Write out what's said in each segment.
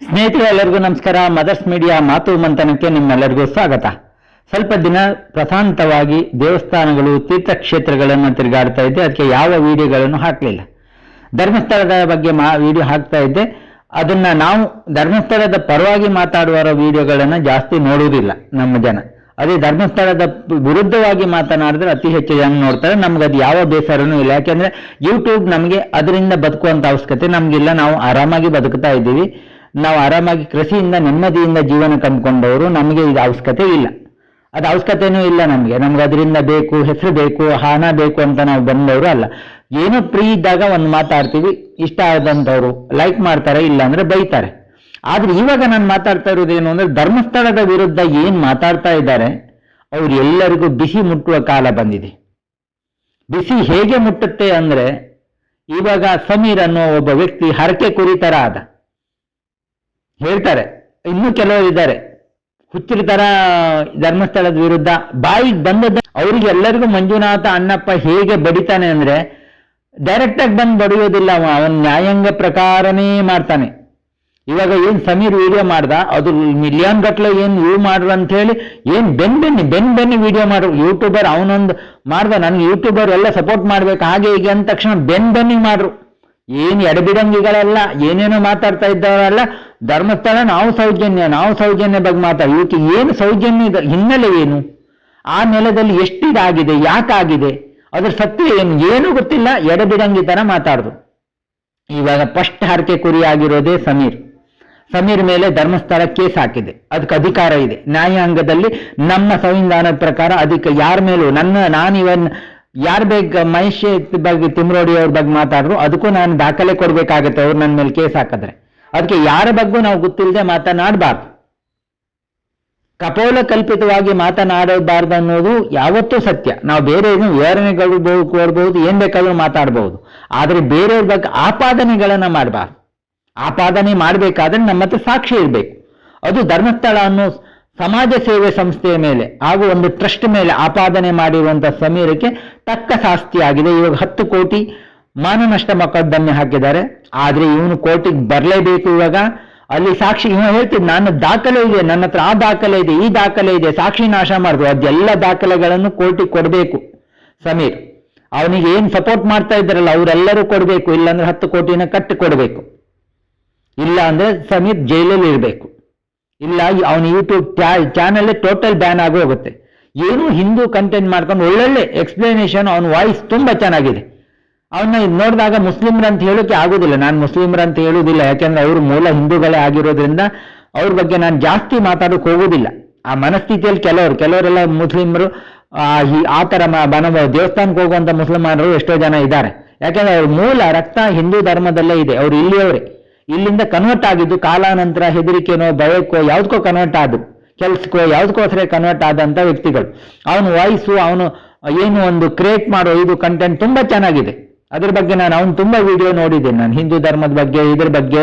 ಸ್ನೇಹಿತರೆ, ಎಲ್ಲರಿಗೂ ನಮಸ್ಕಾರ. ಮದರ್ಸ್ ಮೀಡಿಯಾ ಮಾತು ಮಂಥನಕ್ಕೆ ನಿಮ್ಮೆಲ್ಲರಿಗೂ ಸ್ವಾಗತ. ಸ್ವಲ್ಪ ದಿನ ಪ್ರಶಾಂತವಾಗಿ ದೇವಸ್ಥಾನಗಳು, ತೀರ್ಥಕ್ಷೇತ್ರಗಳನ್ನು ತಿರುಗಾಡ್ತಾ ಇದ್ದೆ. ಅದಕ್ಕೆ ಯಾವ ವಿಡಿಯೋಗಳನ್ನು ಹಾಕಲಿಲ್ಲ. ಧರ್ಮಸ್ಥಳದ ಬಗ್ಗೆ ಮಾ, ವಿಡಿಯೋ ಹಾಕ್ತಾ ಇದ್ದೆ. ಅದನ್ನ ನಾವು ಧರ್ಮಸ್ಥಳದ ಪರವಾಗಿ ಮಾತಾಡುವ ವಿಡಿಯೋಗಳನ್ನು ಜಾಸ್ತಿ ನೋಡುವುದಿಲ್ಲ ನಮ್ಮ ಜನ. ಅದೇ ಧರ್ಮಸ್ಥಳದ ವಿರುದ್ಧವಾಗಿ ಮಾತನಾಡಿದ್ರೆ ಅತಿ ಹೆಚ್ಚು ಜನ ನೋಡ್ತಾರೆ. ನಮ್ಗೆ ಅದು ಯಾವ ಬೇಸರನೂ ಇಲ್ಲ. ಯಾಕೆಂದ್ರೆ ಯೂಟ್ಯೂಬ್ ನಮಗೆ ಅದರಿಂದ ಬದುಕುವಂತ ಅವಶ್ಯಕತೆ ನಮಗಿಲ್ಲ. ನಾವು ಆರಾಮಾಗಿ ಬದುಕ್ತಾ ಇದ್ದೀವಿ. ನಾವು ಆರಾಮಾಗಿ ಕೃಷಿಯಿಂದ ನೆಮ್ಮದಿಯಿಂದ ಜೀವನ ಕಂಡುಕೊಂಡವರು ನಮಗೆ ಇದು ಅವಶ್ಯಕತೆ ಇಲ್ಲ. ಅದು ಅವಶ್ಯಕತೆನೂ ಇಲ್ಲ ನಮಗೆ. ನಮ್ಗೆ ಅದರಿಂದ ಬೇಕು, ಹೆಸರು ಬೇಕು, ಹಣ ಬೇಕು ಅಂತ ನಾವು ಬಂದವರು ಅಲ್ಲ. ಏನೋ ಫ್ರೀ ಇದ್ದಾಗ ಒಂದು ಮಾತಾಡ್ತೀವಿ ಇಷ್ಟ ಆದಂಥವ್ರು ಲೈಕ್ ಮಾಡ್ತಾರೆ ಇಲ್ಲ ಅಂದ್ರೆ ಬೈತಾರೆ. ಆದ್ರೆ ಇವಾಗ ನಾನು ಮಾತಾಡ್ತಾ ಇರೋದೇನು ಅಂದ್ರೆ ಧರ್ಮಸ್ಥಳದ ವಿರುದ್ಧ ಏನ್ ಮಾತಾಡ್ತಾ ಇದ್ದಾರೆ, ಅವ್ರು ಎಲ್ಲರಿಗೂ ಬಿಸಿ ಮುಟ್ಟುವ ಕಾಲ ಬಂದಿದೆ. ಬಿಸಿ ಹೇಗೆ ಮುಟ್ಟುತ್ತೆ ಅಂದ್ರೆ ಇವಾಗ ಸಮೀರ್ ಅನ್ನೋ ಒಬ್ಬ ವ್ಯಕ್ತಿ ಹರಕೆ ಕುರಿತರ ಆದ ಹೇಳ್ತಾರೆ. ಇನ್ನೂ ಕೆಲವರು ಇದ್ದಾರೆ. ಹುಚ್ಚಿರ್ತಾರ ತರ ಧರ್ಮಸ್ಥಳದ ವಿರುದ್ಧ ಬಾಯಿಗೆ ಬಂದದ್ದು ಅವರಿಗೆ ಎಲ್ಲರಿಗೂ ಮಂಜುನಾಥ ಅಣ್ಣಪ್ಪ ಹೇಗೆ ಬಡಿತಾನೆ ಅಂದ್ರೆ ಡೈರೆಕ್ಟ್ ಆಗಿ ಬಂದು ಬಡಿಯೋದಿಲ್ಲ ಅವ. ಅವನ್ ನ್ಯಾಯಾಂಗ ಪ್ರಕಾರನೇ ಮಾಡ್ತಾನೆ. ಇವಾಗ ಏನ್ ಸಮೀರ್ ವಿಡಿಯೋ ಮಾಡ್ದ? ಅದು ಮಿಲಿಯನ್ ಗಟ್ಲೆ ಏನ್ ವ್ಯೂ ಮಾಡ್ರು ಅಂತ ಹೇಳಿ ಏನ್ ಬೆನ್ ಬೆನ್ನಿ ಬೆನ್ ಬೆನ್ನಿ ವಿಡಿಯೋ ಮಾಡ್ರು. ಯೂಟ್ಯೂಬರ್ ಅವನೊಂದು ಮಾಡ್ದ. ನನ್ಗೆ ಯೂಟ್ಯೂಬರ್ ಎಲ್ಲ ಸಪೋರ್ಟ್ ಮಾಡ್ಬೇಕು ಹಾಗೆ ಹೀಗೆ ಅಂದ ತಕ್ಷಣ ಬೆನ್ ಬೆನ್ನಿ ಮಾಡ್ರು. ಏನ್ ಎಡಬಿಡಂಗಿಗಳೆಲ್ಲ, ಏನೇನೋ ಮಾತಾಡ್ತಾ ಇದ್ದವರೆಲ್ಲ ಧರ್ಮಸ್ಥಳ ನಾವು ಸೌಜನ್ಯ ನಾವು ಸೌಜನ್ಯ ಬಗ್ಗೆ ಮಾತಾಡಿ ಇವಕ್ಕೆ ಏನು ಸೌಜನ್ಯದ ಹಿನ್ನೆಲೆ ಏನು? ಆ ನೆಲದಲ್ಲಿ ಎಷ್ಟಿದಾಗಿದೆ, ಯಾಕಾಗಿದೆ? ಅದ್ರ ಸತ್ಯ ಏನು? ಏನೂ ಗೊತ್ತಿಲ್ಲ, ಎಡಬಿಡಂಗಿ ತರ ಮಾತಾಡ್ದು. ಇವಾಗ ಫಸ್ಟ್ ಹರಕೆ ಕುರಿ ಆಗಿರೋದೇ ಸಮೀರ್. ಸಮೀರ್ ಮೇಲೆ ಧರ್ಮಸ್ಥಳ ಕೇಸ್ ಹಾಕಿದೆ. ಅದಕ್ಕೆ ಅಧಿಕಾರ ಇದೆ. ನ್ಯಾಯಾಂಗದಲ್ಲಿ ನಮ್ಮ ಸಂವಿಧಾನದ ಪ್ರಕಾರ ಅದಕ್ಕೆ ಯಾರ ಮೇಲೂ, ನನ್ನ, ನಾನು ಇವನ್, ಯಾರ ಬೇಗ ಮಹೇಶ್ ಬಗ್ಗೆ ತಿಮ್ರೋಡಿ ಅವ್ರ ಬಗ್ಗೆ ಮಾತಾಡ್ರು, ಅದಕ್ಕೂ ನಾನು ದಾಖಲೆ ಕೊಡ್ಬೇಕಾಗತ್ತೆ, ಅವ್ರು ನನ್ನ ಮೇಲೆ ಕೇಸ್ ಹಾಕಿದ್ರೆ. ಅದಕ್ಕೆ ಯಾರ ಬಗ್ಗೂ ನಾವು ಗೊತ್ತಿಲ್ಲದೆ ಮಾತನಾಡಬಾರ್ದು. ಕಪೋಲ ಕಲ್ಪಿತವಾಗಿ ಮಾತನಾಡಬಾರ್ದು ಅನ್ನೋದು ಯಾವತ್ತೂ ಸತ್ಯ. ನಾವು ಬೇರೆ ಏನು ವಿವರಣೆಗಳು ಕೊಡ್ಬೋದು, ಏನ್ ಬೇಕಾದ್ರೂ ಮಾತಾಡಬಹುದು ಆದರೆ ಬೇರೆಯವ್ರ ಬಗ್ಗೆ ಆಪಾದನೆಗಳನ್ನ ಮಾಡಬಾರ್ದು. ಆಪಾದನೆ ಮಾಡಬೇಕಾದ್ರೆ ನಮ್ಮ ಹತ್ರ ಸಾಕ್ಷಿ ಇರಬೇಕು. ಅದು ಧರ್ಮಸ್ಥಳ ಅನ್ನೋ ಸಮಾಜ ಸೇವೆ ಸಂಸ್ಥೆಯ ಮೇಲೆ, ಹಾಗೂ ಒಂದು ಟ್ರಸ್ಟ್ ಮೇಲೆ ಆಪಾದನೆ ಮಾಡಿರುವಂತಹ ಸಮೀರಕ್ಕೆ ತಕ್ಕ ಶಾಸ್ತಿ ಆಗಿದೆ ಇವಾಗ ಹತ್ತು ಕೋಟಿ ಮಾನನಷ್ಟ ಮೊಕದ್ದಮೆ ಹಾಕಿದ್ದಾರೆ. ಆದ್ರೆ ಇವನು ಕೋರ್ಟಿಗೆ ಬರಲೇಬೇಕು ಇವಾಗ. ಅಲ್ಲಿ ಸಾಕ್ಷಿ ಇವ ಹೇಳ್ತಿದ್ ನನ್ನ ದಾಖಲೆ ಇದೆ, ನನ್ನ ಹತ್ರ ಆ ದಾಖಲೆ ಇದೆ, ಈ ದಾಖಲೆ ಇದೆ, ಸಾಕ್ಷಿ ನಾಶ ಮಾಡಿದ್ರು ಅದೆಲ್ಲ ದಾಖಲೆಗಳನ್ನು ಕೋರ್ಟಿಗೆ ಕೊಡಬೇಕು. ಸಮೀರ್, ಅವನಿಗೆ ಏನು ಸಪೋರ್ಟ್ ಮಾಡ್ತಾ ಇದ್ದಾರಲ್ಲ, ಅವರೆಲ್ಲರೂ ಕೊಡಬೇಕು, ಇಲ್ಲಾಂದ್ರೆ ಹತ್ತು ಕೋಟಿನ ಕಟ್ಟಿ ಕೊಡಬೇಕು. ಇಲ್ಲ ಅಂದ್ರೆ ಸಮೀರ್ ಜೈಲಲ್ಲಿ ಇರಬೇಕು. ಇಲ್ಲ, ಅವನ ಯೂಟ್ಯೂಬ್ ಚಾನಲ್ ಟೋಟಲ್ ಬ್ಯಾನ್ ಆಗೋಗುತ್ತೆ. ಏನು ಹಿಂದೂ ಕಂಟೆಂಟ್ ಮಾಡ್ಕೊಂಡು ಒಳ್ಳೊಳ್ಳೆ ಎಕ್ಸ್ಪ್ಲನೇಷನ್ ಅವನ ವಾಯ್ಸ್ ತುಂಬಾ ಚೆನ್ನಾಗಿದೆ. ಅವನ್ನ ನೋಡಿದಾಗ ಮುಸ್ಲಿಮ್ರ ಅಂತ ಹೇಳೋಕೆ ಆಗೋದಿಲ್ಲ. ನಾನು ಮುಸ್ಲಿಮ್ರ ಅಂತ ಹೇಳುವುದಿಲ್ಲ ಯಾಕೆಂದ್ರೆ ಅವರು ಮೂಲ ಹಿಂದೂಗಳೇ ಆಗಿರೋದ್ರಿಂದ ಅವ್ರ ಬಗ್ಗೆ ನಾನು ಜಾಸ್ತಿ ಮಾತಾಡೋಕೆ ಹೋಗೋದಿಲ್ಲ. ಆ ಮನಸ್ಥಿತಿಯಲ್ಲಿ ಕೆಲವರು, ಕೆಲವರೆಲ್ಲ ಮುಸ್ಲಿಮರು, ಆ, ಈ- ಆ ತರ ಮ- ಬನ ದೇವಸ್ಥಾನಕ್ಕೆ ಹೋಗುವಂತ ಮುಸ್ಲಿಮಾನರು ಎಷ್ಟೋ ಜನ ಇದ್ದಾರೆ. ಯಾಕೆಂದ್ರೆ ಅವ್ರ ಮೂಲ ರಕ್ತ ಹಿಂದೂ ಧರ್ಮದಲ್ಲೇ ಇದೆ. ಅವ್ರು ಇಲ್ಲಿಯವರೇ. ಇಲ್ಲಿಂದ ಕನ್ವರ್ಟ್ ಆಗಿದ್ದು ಕಾಲಾನಂತರ ಹೆದರಿಕೆನೋ ಭಯಕ್ಕೋ ಯಾವುದಕ್ಕೋ ಕನ್ವರ್ಟ್ ಆದ್ರು ಕೆಲ್ಸಕ್ಕೋ ಯಾವುದಕ್ಕೋಸ್ಕರ ಕನ್ವರ್ಟ್ ಆದಂತ ವ್ಯಕ್ತಿಗಳು. ಅವನ ವಾಯ್ಸು, ಅವನು ಏನು ಒಂದು ಕ್ರಿಯೇಟ್ ಮಾಡೋ ಇದು ಕಂಟೆಂಟ್ ತುಂಬಾ ಚೆನ್ನಾಗಿದೆ. ಅದ್ರ ಬಗ್ಗೆ ನಾನು ಅವ್ನು ತುಂಬಾ ವಿಡಿಯೋ ನೋಡಿದ್ದೇನೆ. ನಾನು ಹಿಂದೂ ಧರ್ಮದ ಬಗ್ಗೆ, ಇದ್ರ ಬಗ್ಗೆ,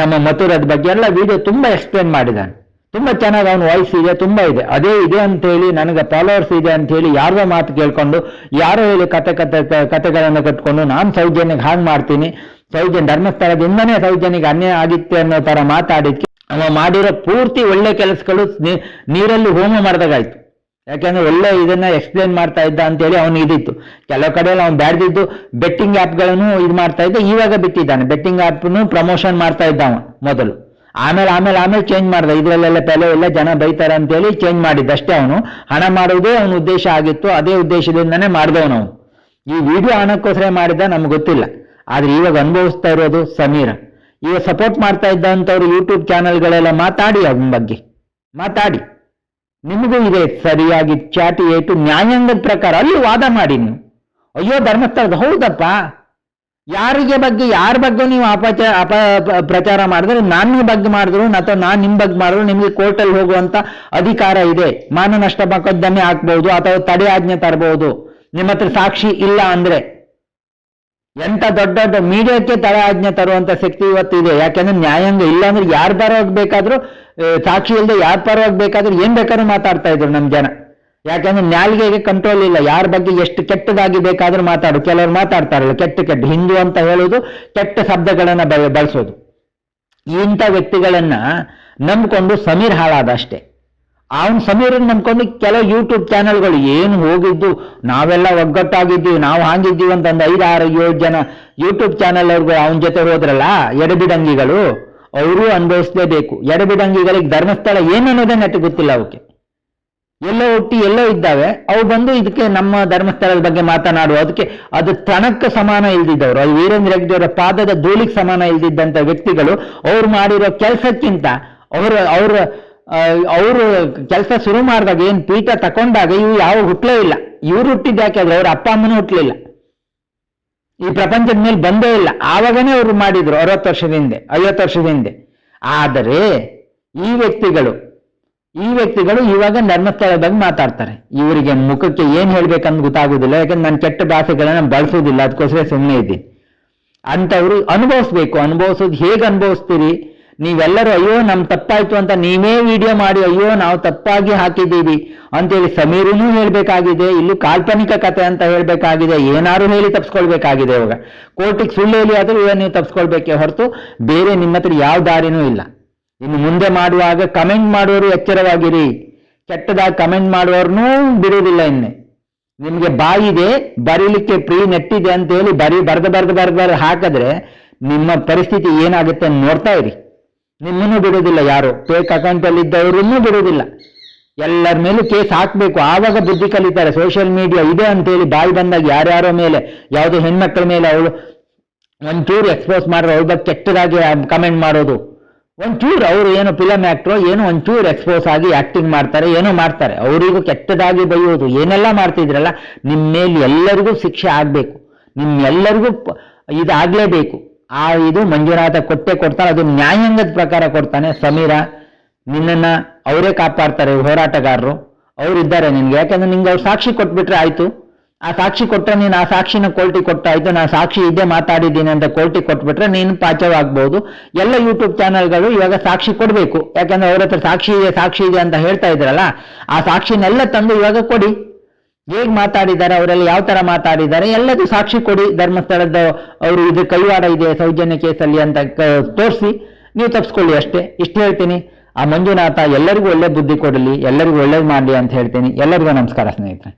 ನಮ್ಮ ಮಥುರದ ಬಗ್ಗೆ ಎಲ್ಲ ವಿಡಿಯೋ ತುಂಬಾ ಎಕ್ಸ್ಪ್ಲೇನ್ ಮಾಡಿದ್ದಾನೆ. ತುಂಬಾ ಚೆನ್ನಾಗಿ ಅವನ ವಾಯ್ಸ್ ಇದೆ, ತುಂಬಾ ಇದೆ. ಅದೇ ಇದೆ ಅಂತ ಹೇಳಿ ನನಗೆ ಫಾಲೋವರ್ಸ್ ಇದೆ ಅಂತ ಹೇಳಿ ಯಾರೋ ಮಾತು ಕೇಳ್ಕೊಂಡು, ಯಾರೋ ಹೇಳಿ ಕತೆ ಕತೆ ಕತೆಗಳನ್ನ ಕಟ್ಕೊಂಡು ನಾನು ಸೌಜನ್ಯಗೆ ಹಾಂಗ್ ಮಾಡ್ತೀನಿ. ಸೌಜನ್ಯ ಧರ್ಮಸ್ಥಳದಿಂದನೇ ಸೌಜನ್ಯಗೆ ಅನ್ಯಾಯ ಆಗಿತ್ತೆ ಅನ್ನೋ ತರ ಮಾತಾಡಿದ್ಕೆ. ಅವ ಮಾಡಿರೋ ಪೂರ್ತಿ ಒಳ್ಳೆ ಕೆಲಸಗಳು ನೀರಲ್ಲಿ ಹೋಮ ಮಾಡಿದಾಗಾಯ್ತು. ಯಾಕಂದ್ರೆ ಒಳ್ಳೆ ಇದನ್ನ ಎಕ್ಸ್ಪ್ಲೇನ್ ಮಾಡ್ತಾ ಇದ್ದ ಅಂತ ಹೇಳಿ ಅವನು ಇದಿತ್ತು. ಕೆಲವು ಕಡೆಯಲ್ಲಿ ಅವ್ನು ಬ್ಯಾಡ್ದಿದ್ದು ಬೆಟ್ಟಿಂಗ್ ಆಪ್ಗಳನ್ನು ಇದು ಮಾಡ್ತಾ ಇದ್ದ, ಇವಾಗ ಬಿಟ್ಟಿದ್ದಾನೆ. ಬೆಟ್ಟಿಂಗ್ ಆ್ಯಪ್ನು ಪ್ರಮೋಷನ್ ಮಾಡ್ತಾ ಇದ್ದ ಅವನು ಮೊದಲು. ಆಮೇಲೆ ಆಮೇಲೆ ಆಮೇಲೆ ಚೇಂಜ್ ಮಾಡ್ದ. ಇದರಲ್ಲೆಲ್ಲ ಪೆಲೆ ಎಲ್ಲ ಜನ ಬೈತಾರೆ ಅಂತ ಹೇಳಿ ಚೇಂಜ್ ಮಾಡಿದ್ದ ಅಷ್ಟೇ ಅವನು. ಹಣ ಮಾಡುವುದೇ ಅವನ ಉದ್ದೇಶ ಆಗಿತ್ತು, ಅದೇ ಉದ್ದೇಶದಿಂದನೇ ಮಾಡಿದವನು ಅವನು. ಈ ವಿಡಿಯೋ ಹಣಕ್ಕೋಸ್ಕರ ಮಾಡಿದ್ದ ನಮ್ಗೆ ಗೊತ್ತಿಲ್ಲ. ಆದ್ರೆ ಇವಾಗ ಅನುಭವಿಸ್ತಾ ಇರೋದು ಸಮೀರ. ಈಗ ಸಪೋರ್ಟ್ ಮಾಡ್ತಾ ಇದ್ದಂಥವ್ರು ಯೂಟ್ಯೂಬ್ ಚಾನೆಲ್ಗಳೆಲ್ಲ ಮಾತಾಡಿ ಅವನ ಬಗ್ಗೆ. ಮಾತಾಡಿ. ನಿಮಗೂ ಇದೆ ಸರಿಯಾಗಿ ಚಾಟಿ ಏಟು ನ್ಯಾಯಾಂಗದ ಪ್ರಕಾರ ಅಲ್ಲಿ ವಾದ ಮಾಡಿ ನೀವು. ಅಯ್ಯೋ, ಧರ್ಮಸ್ಥಳದ ಹೌದಪ್ಪ. ಯಾರಿಗೆ ಬಗ್ಗೆ, ಯಾರ ಬಗ್ಗೆ ನೀವು ಅಪಚ, ಅಪ ಪ್ರಚಾರ ಮಾಡಿದ್ರೆ ನಿಮ್ಮ ಬಗ್ಗೆ ಮಾಡಿದ್ರು ಅಥವಾ ನಾನು ನಿಮ್ಮ ಬಗ್ಗೆ ಮಾಡಿದ್ರು, ನಿಮಗೆ ಕೋರ್ಟಲ್ಲಿ ಹೋಗುವಂತ ಅಧಿಕಾರ ಇದೆ. ಮಾನನಷ್ಟ ಮೊಕದ್ದಮೆ ಹಾಕ್ಬಹುದು ಅಥವಾ ತಡೆ ಆಜ್ಞೆ ತರಬಹುದು ನಿಮ್ಮ ಹತ್ರ ಸಾಕ್ಷಿ ಇಲ್ಲ ಅಂದ್ರೆ. ಎಂತ ದೊಡ್ಡ ದೊಡ್ಡ ಮೀಡಿಯಾಕ್ಕೆ ತಳ ಆಜ್ಞೆ ತರುವಂತ ಶಕ್ತಿ ಇವತ್ತು ಇದೆ. ಯಾಕೆಂದ್ರೆ ನ್ಯಾಯಾಂಗ ಇಲ್ಲ ಅಂದ್ರೆ ಯಾರ ಪರವಾಗಿ ಬೇಕಾದ್ರೂ ಸಾಕ್ಷಿ ಇಲ್ಲದೆ ಯಾರ ಪರವಾಗಿ ಬೇಕಾದ್ರೂ ಏನ್ ಬೇಕಾದ್ರೂ ಮಾತಾಡ್ತಾ ಇದ್ರು ನಮ್ ಜನ. ಯಾಕಂದ್ರೆ ನಾಲ್ಗೆಗೆ ಕಂಟ್ರೋಲ್ ಇಲ್ಲ. ಯಾರ ಬಗ್ಗೆ ಎಷ್ಟು ಕೆಟ್ಟದಾಗಿ ಬೇಕಾದ್ರೂ ಮಾತಾಡು. ಕೆಲವರು ಮಾತಾಡ್ತಾರಲ್ಲ, ಕೆಟ್ಟ ಕೆಟ್ಟ. ಹಿಂದೂ ಅಂತ ಹೇಳೋದು, ಕೆಟ್ಟ ಶಬ್ದಗಳನ್ನ ಬಳಸೋದು. ಇಂಥ ವ್ಯಕ್ತಿಗಳನ್ನ ನಂಬಿಕೊಂಡು ಸಮೀರ್ ಹಾಳಾದ ಅಷ್ಟೇ. ಅವನು ಸಮೀರನ್ ನಂಬ್ಕೊಂಡು ಕೆಲವು ಯೂಟ್ಯೂಬ್ ಚಾನೆಲ್ಗಳು ಏನು ಹೋಗಿದ್ದು, ನಾವೆಲ್ಲ ಒಗ್ಗಟ್ಟಾಗಿದ್ದೀವಿ, ನಾವು ಹಾಂಗಿದ್ದೀವಿ ಅಂತ ಒಂದು ಐದು ಆರು ಏಳು ಜನ ಯೂಟ್ಯೂಬ್ ಚಾನೆಲ್ ಅವ್ರಿಗೆ ಅವನ ಜೊತೆ ಹೋದ್ರಲ್ಲ, ಎಡಬಿಡಂಗಿಗಳು, ಅವರು ಅನುಭವಿಸಲೇಬೇಕು. ಎಡಬಿಡಂಗಿಗಳಿಗೆ ಧರ್ಮಸ್ಥಳ ಏನು ಅನ್ನೋದೇ ನೆಟ್ಟು ಗೊತ್ತಿಲ್ಲ ಅವಕ್ಕೆ ಎಲ್ಲೋ ಹುಟ್ಟಿ ಎಲ್ಲೋ ಇದ್ದಾವೆ, ಅವು ಬಂದು ಇದಕ್ಕೆ ನಮ್ಮ ಧರ್ಮಸ್ಥಳದ ಬಗ್ಗೆ ಮಾತನಾಡುವ, ಅದಕ್ಕೆ ಅದು ತಣಕ್ಕೆ ಸಮಾನ ಇಲ್ದಿದ್ದವರು. ಅದು ವೀರೇಂದ್ರ ಹೆಗ್ಡೆ ಅವರ ಪಾದದ ಧೂಳಿಗೆ ಸಮಾನ ಇಲ್ದಿದ್ದಂಥ ವ್ಯಕ್ತಿಗಳು, ಅವ್ರು ಮಾಡಿರೋ ಕೆಲಸಕ್ಕಿಂತ, ಅವರು, ಅವ್ರ ಅವರು ಕೆಲಸ ಶುರು ಮಾಡಿದಾಗ ಏನು ಪೀಠ ತಕೊಂಡಾಗ ಇವು ಯಾವ ಹುಟ್ಟಲೇ ಇಲ್ಲ. ಇವ್ರು ಹುಟ್ಟಿದ್ದು ಯಾಕೆ ಅವ್ರ ಅಪ್ಪ ಅಮ್ಮನೂ ಹುಟ್ಟಲಿಲ್ಲ ಈ ಪ್ರಪಂಚದ ಮೇಲೆ ಬಂದೇ ಇಲ್ಲ. ಆವಾಗನೇ ಅವರು ಮಾಡಿದ್ರು ಅರವತ್ತು ವರ್ಷದ ಹಿಂದೆ, ಐವತ್ತು ವರ್ಷದ ಹಿಂದೆ. ಆದರೆ ಈ ವ್ಯಕ್ತಿಗಳು ಈ ವ್ಯಕ್ತಿಗಳು ಇವಾಗ ಧರ್ಮಸ್ಥಳದ ಬಗ್ಗೆ ಮಾತಾಡ್ತಾರೆ. ಇವರಿಗೆ ಮುಖಕ್ಕೆ ಏನ್ ಹೇಳ್ಬೇಕಂತ ಗೊತ್ತಾಗುದಿಲ್ಲ, ಯಾಕಂದ್ರೆ ನಾನು ಕೆಟ್ಟ ಭಾಷೆಗಳನ್ನ ಬಳಸೋದಿಲ್ಲ, ಅದಕ್ಕೋಸ್ಕರ ಸುಮ್ಮನೆ ಇದ್ದೀನಿ. ಅಂಥವ್ರು ಅನುಭವಿಸ್ಬೇಕು. ಅನುಭವಿಸೋದು ಹೇಗೆ ಅನುಭವಿಸ್ತೀರಿ? ನೀವೆಲ್ಲರೂ ಅಯ್ಯೋ ನಮ್ ತಪ್ಪಾಯ್ತು ಅಂತ ನೀವೇ ವಿಡಿಯೋ ಮಾಡಿ, ಅಯ್ಯೋ ನಾವು ತಪ್ಪಾಗಿ ಹಾಕಿದ್ದೀವಿ ಅಂತೇಳಿ ಸಮೀರನೂ ಹೇಳ್ಬೇಕಾಗಿದೆ, ಇಲ್ಲಿ ಕಾಲ್ಪನಿಕ ಕತೆ ಅಂತ ಹೇಳ್ಬೇಕಾಗಿದೆ ಏನಾರು ಹೇಳಿ ತಪ್ಸ್ಕೊಳ್ಬೇಕಾಗಿದೆ ಇವಾಗ. ಕೋರ್ಟಿಗೆ ಸುಳ್ಳು ಹೇಳಿ ಆದ್ರೂ ಇವಾಗ ನೀವು ತಪ್ಸ್ಕೊಳ್ಬೇಕೇ ಹೊರತು ಬೇರೆ ನಿಮ್ಮ ಹತ್ರ ಯಾವ ದಾರಿನೂ ಇಲ್ಲ. ಇನ್ನು ಮುಂದೆ ಮಾಡುವಾಗ ಕಮೆಂಟ್ ಮಾಡುವವರು ಎಚ್ಚರವಾಗಿರಿ. ಕೆಟ್ಟದಾಗಿ ಕಮೆಂಟ್ ಮಾಡುವವ್ರನ್ನೂ ಬಿಡುವುದಿಲ್ಲ ಇನ್ನೆ. ನಿಮಗೆ ಬಾಯಿದೆ ಬರೀಲಿಕ್ಕೆ ಪ್ರೀ ನೆಟ್ಟಿದೆ ಅಂತ ಹೇಳಿ ಬರೀ ಬರ್ದ ಬರ್ದ ಬರ್ದ ಬರ್ದು ಹಾಕಿದ್ರೆ ನಿಮ್ಮ ಪರಿಸ್ಥಿತಿ ಏನಾಗುತ್ತೆ ನೋಡ್ತಾ ಇರಿ. ನಿಮ್ಮನ್ನು ಬಿಡೋದಿಲ್ಲ ಯಾರು? ಫೇಕ್ ಅಕೌಂಟ್ ಅಲ್ಲಿ ಬಿಡುವುದಿಲ್ಲ. ಎಲ್ಲರ ಮೇಲೂ ಕೇಸ್ ಹಾಕಬೇಕು. ಆವಾಗ ಬುದ್ಧಿ ಕಲಿತಾರೆ. ಸೋಷಿಯಲ್ ಮೀಡಿಯಾ ಇದೆ ಅಂತೇಳಿ ಬಾಯಿ ಬಂದಾಗ ಯಾರ್ಯಾರೋ ಮೇಲೆ, ಯಾವುದೇ ಹೆಣ್ಮಕ್ಳ ಮೇಲೆ ಅವಳು ಒಂಚೂರು ಎಕ್ಸ್ಪೋಸ್ ಮಾಡ್ರೆ ಅವ್ರ ಬಗ್ಗೆ ಕೆಟ್ಟದಾಗಿ ಕಮೆಂಟ್ ಮಾಡೋದು. ಒಂಚೂರು ಅವರು ಏನು ಫಿಲಮ್ ಆ್ಯಕ್ಟ್ರು ಏನೋ ಒಂಚೂರು ಎಕ್ಸ್ಪೋಸ್ ಆಗಿ ಆ್ಯಕ್ಟಿಂಗ್ ಮಾಡ್ತಾರೆ, ಏನೋ ಮಾಡ್ತಾರೆ. ಅವರಿಗೂ ಕೆಟ್ಟದಾಗಿ ಬೈಯೋದು ಏನೆಲ್ಲ ಮಾಡ್ತಿದ್ರಲ್ಲ? ನಿಮ್ಮ ಮೇಲೆ ಎಲ್ಲರಿಗೂ ಶಿಕ್ಷೆ ಆಗಬೇಕು. ನಿಮ್ಮೆಲ್ಲರಿಗೂ ಇದಾಗ್ಲೇಬೇಕು. ಆ ಇದು ಮಂಜುನಾಥ ಕೊಟ್ಟೆ ಕೊಡ್ತಾರೆ ಅದು ನ್ಯಾಯಾಂಗದ ಪ್ರಕಾರ ಕೊಡ್ತಾನೆ. ಸಮೀರ, ನಿನ್ನನ್ನ ಅವರೇ ಕಾಪಾಡ್ತಾರೆ ಹೋರಾಟಗಾರರು. ಅವ್ರು ಇದ್ದಾರೆ ನಿನ್ಗೆ. ಯಾಕಂದ್ರೆ ನಿಂಗೆ ಅವ್ರು ಸಾಕ್ಷಿ ಕೊಟ್ಬಿಟ್ರೆ ಆಯ್ತು. ಆ ಸಾಕ್ಷಿ ಕೊಟ್ಟರೆ ನೀನು ಆ ಸಾಕ್ಷಿನ ಕೋರ್ಟಿ ಕೊಟ್ಟಾಯ್ತು ನಾ ಸಾಕ್ಷಿ ಇದ್ದೇ ಮಾತಾಡಿದ್ದೀನಿ ಅಂತ ಕೋರ್ಟಿ ಕೊಟ್ಬಿಟ್ರೆ ನೀನು ಪಾಚವಾಗ್ಬೋದು. ಎಲ್ಲ ಯೂಟ್ಯೂಬ್ ಚಾನೆಲ್ಗಳು ಇವಾಗ ಸಾಕ್ಷಿ ಕೊಡಬೇಕು. ಯಾಕಂದ್ರೆ ಅವ್ರ ಹತ್ರ ಸಾಕ್ಷಿ ಇದೆ ಸಾಕ್ಷಿ ಇದೆ ಅಂತ ಹೇಳ್ತಾ ಇದ್ರಲ್ಲ, ಆ ಸಾಕ್ಷಿನೆಲ್ಲ ತಂದು ಇವಾಗ ಕೊಡಿ. ಹೇಗ್ ಮಾತಾಡಿದ್ದಾರೆ, ಅವರೆಲ್ಲ ಯಾವ ತರ ಮಾತಾಡಿದ್ದಾರೆ, ಎಲ್ಲದೂ ಸಾಕ್ಷಿ ಕೊಡಿ ಧರ್ಮಸ್ಥಳದ ಅವರು ಇದು ಕೈವಾಡ ಇದೆ, ಸೌಜನ್ಯ ಕೇಸಲ್ಲಿ ಅಂತ ತೋರಿಸಿ, ನೀವು ತಪ್ಸ್ಕೊಳ್ಳಿ ಅಷ್ಟೇ. ಇಷ್ಟು ಹೇಳ್ತೀನಿ. ಆ ಮಂಜುನಾಥ ಎಲ್ಲರಿಗೂ ಒಳ್ಳೆ ಬುದ್ಧಿ ಕೊಡಲಿ, ಎಲ್ಲರಿಗೂ ಒಳ್ಳೇದು ಮಾಡಲಿ ಅಂತ ಹೇಳ್ತೀನಿ. ಎಲ್ಲರಿಗೂ ನಮಸ್ಕಾರ ಸ್ನೇಹಿತರೆ.